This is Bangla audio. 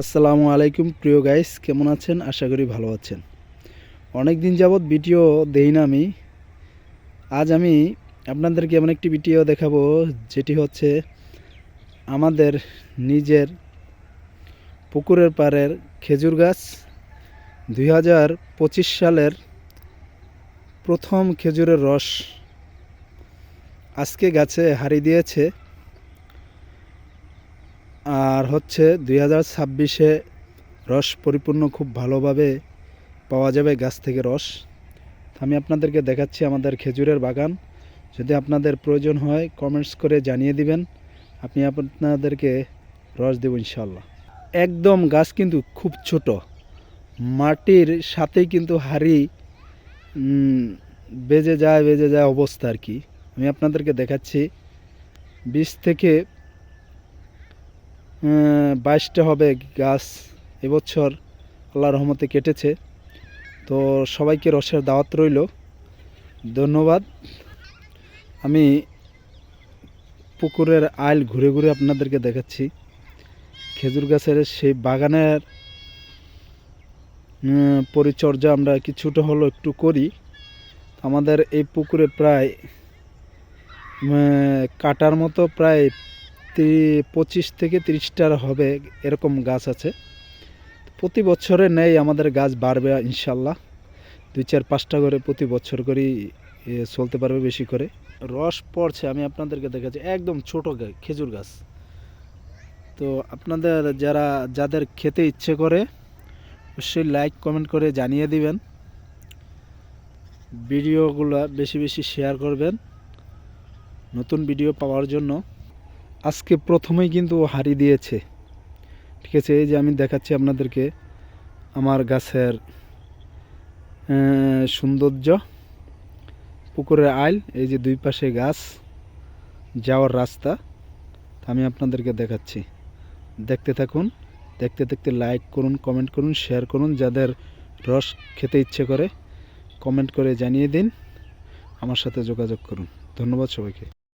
আসসালামু আলাইকুম প্রিয় গাইস, কেমন আছেন? আশা করি ভালো আছেন। অনেক দিন যাবৎ ভিডিও দেই না আমি। আজ আমি আপনাদেরকে এমন একটি ভিডিও দেখাবো, যেটি হচ্ছে আমাদের নিজের পুকুরের পাড়ের খেজুর গাছ। দুই হাজার পঁচিশ সালের প্রথম খেজুরের রস আজকে গাছে হারি দিয়েছে। আর হচ্ছে দুই হাজার ছাব্বিশে রস পরিপূর্ণ খুব ভালোভাবে পাওয়া যাবে গাছ থেকে রস। আমি আপনাদেরকে দেখাচ্ছি আমাদের খেজুরের বাগান। যদি আপনাদের প্রয়োজন হয় কমেন্টস করে জানিয়ে দিবেন। আপনি আপনাদেরকে রস দেব ইনশাল্লাহ একদম গাছ কিন্তু খুব ছোট। মাটির সাথেই কিন্তু হাড়ি বেজে যায় বেজে যায় অবস্থা আর কি। আমি আপনাদেরকে দেখাচ্ছি। বীজ থেকে বাইশটা হবে গাছ এবছর আল্লাহ রহমতে কেটেছে। তো সবাইকে রসের দাওয়াত রইল। ধন্যবাদ। আমি পুকুরের আইল ঘুরে ঘুরে আপনাদেরকে দেখাচ্ছি। খেজুর গাছের সেই বাগানের পরিচর্যা আমরা কিছুটা হলো একটু করি। আমাদের এই পুকুরে প্রায় কাটার মতো প্রায় পঁচিশ থেকে তিরিশটার হবে এরকম গাছ আছে। প্রতি বছরে নেই, আমাদের গাছ বাড়বে ইনশাল্লাহ। দুই চার পাঁচটা করে প্রতি বছর করেই চলতে পারবে বেশি করে। রস পড়ছে, আমি আপনাদেরকে দেখাচ্ছি, একদম ছোট খেজুর গাছ। তো আপনাদের যারা, যাদের খেতে ইচ্ছে করে, অবশ্যই লাইক কমেন্ট করে জানিয়ে দিবেন। ভিডিওগুলো বেশি বেশি শেয়ার করবেন। নতুন ভিডিও পাওয়ার জন্য। আজকে প্রথমেই কিন্তু ও হারি দিয়েছে। ঠিক আছে, এই যে আমি দেখাচ্ছি আপনাদেরকে আমার গাছের সৌন্দর্য। পুকুরের আইল, এই যে দুই পাশে গাছ, যাওয়ার রাস্তা। আমি আপনাদেরকে দেখাচ্ছি। দেখতে থাকুন, দেখতে দেখতে লাইক করুন কমেন্ট করুন শেয়ার করুন। যাদের রস খেতে ইচ্ছে করে কমেন্ট করে জানিয়ে দিন। আমার সাথে যোগাযোগ করুন। ধন্যবাদ সবাইকে।